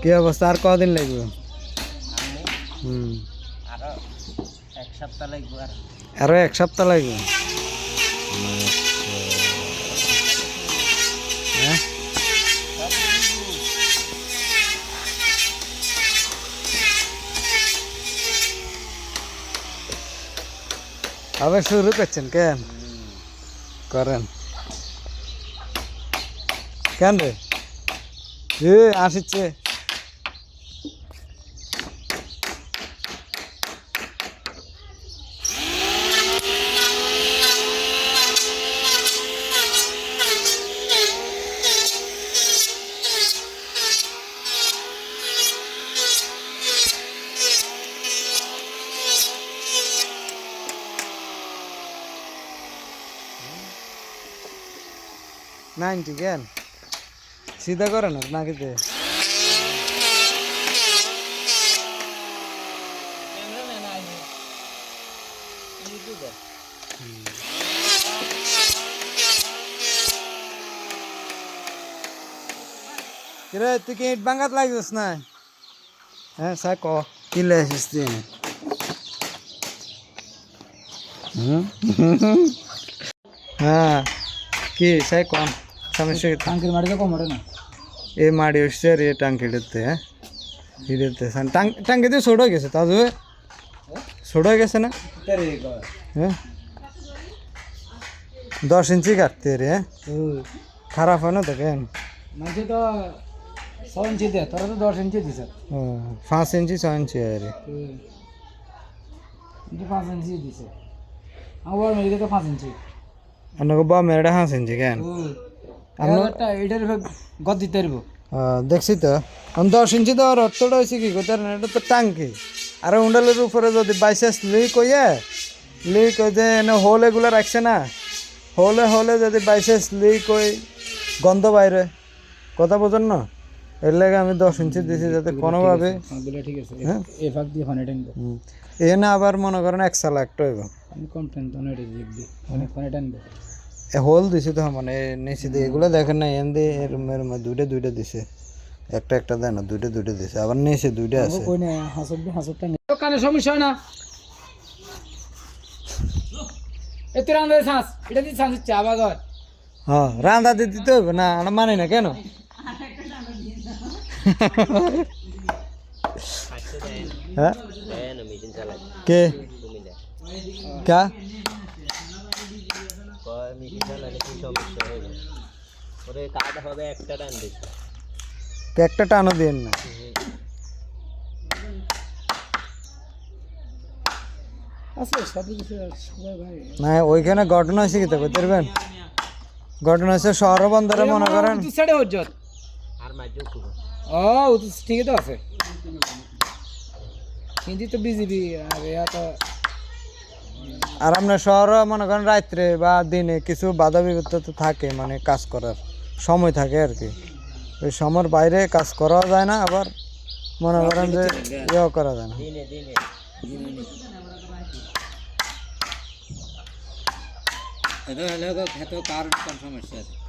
কি অবস্থা আর কদিন লাগবে হুম আরো এক সপ্তাহ লাগবে আবার শুরু করছেন কেন করেন। কেন রে? এ আসিচ্ছে। নাইনটি কেন? সিধা করে না নাকিতে কিরে, তুই কি ইট বাঙ্গাত লাগিস না হ্যাঁ স্যার ক। কি লেছিস তুই? হ্যাঁ কি স্যার কম সমস্যা কি টাঙ্কির মাটিতে কমরে না এ ಮಾಡಿ ಅಷ್ಟೇ ರೀ ಟ್ಯಾಂಕ್ ಹಿಡುತ್ತೆ ಹಿಡಿಯುತ್ತೆ ಸಣ್ಣ ಟ್ಯಾಂಕ್ ಟ್ಯಾಂಕ್ ಇದು ಸುಡೋಗೇಸೆ ಅದು ಸುಡೋಗೇಸೆ না হ্যাঁ দশ ইঞ্চি কাটতে রে খারাপ হয় না তো কেন মানে তো ছ ইঞ্চি দে তোরা তো দশ ইঞ্চি দিছে ও, পাঁচ ইঞ্চি ছ ইঞ্চি আর কিন্তু পাঁচ ইঞ্চি দিছে আমার মেডিকে তো পাঁচ ইঞ্চি আপনাকে বা মেয়েটা পাঁচ ইঞ্চি কেন আমরা- একটা এটার গদ দিতে দেখছি তো। আমি দশ ইঞ্চি দেওয়ার অর্থটা হয়েছে কি পারেন এটা তো টাঙ্কি। আর উন্ডালের উপরে যদি বাইচান্স লিক হইয়া লিক হয়ে যে এনে হোল এগুলো রাখছে না হোলে হোলে যদি বাইচান্স লিক হই গন্ধ বাইরে। কথা বোঝেন না? এর লাগে আমি দশ ইঞ্চি দিয়েছি যাতে কোনোভাবে ঠিক আছে হ্যাঁ? এ ফাঁক দিয়ে ফোনে টানবো। এ না আবার মনে করেন এক সাল একটা হইব। আমি কমপ্লেন তো দেখবি ফোনে টানবো। হোল দিছি তো মানে নিচে দিয়ে এগুলো দেখেন না এন দিয়ে এরম এরম দুইটা দুইটা দিছে। একটা একটা দেয় না দুইটা দুইটা দিছে আবার নিচে দুইটা আছে। কই না হাসব হাসব টান কানে সমস্যা হয় না। এ তুই রান্না শ্বাস এটা দিয়ে শ্বাস হচ্ছে আবার ঘর হ্যাঁ রান্দা দিয়ে দিতে হবে না আমরা মানি না কেন? হ্যাঁ? কে? কা? একটা টানো দিন না। ওইখানে ঘটনা হয়েছে কি তো বলতে পারবেন? ঘটনা হয়েছে শহর বন্দরে মনে করেন? ও ও ঠিকই তো আছে। কিন্তু তো বিজিবি আর ইয়া তো আর আপনার শহর মনে করেন রাত্রে বা দিনে কিছু বাধা বিপত্তি তো থাকে মানে কাজ করার। সময় থাকে আর কি। ওই সময়ের বাইরে কাজ করা যায় না, আবার মনে করেন যে ইয়েও করা যায় না। হলে কার সমস্যা আছে।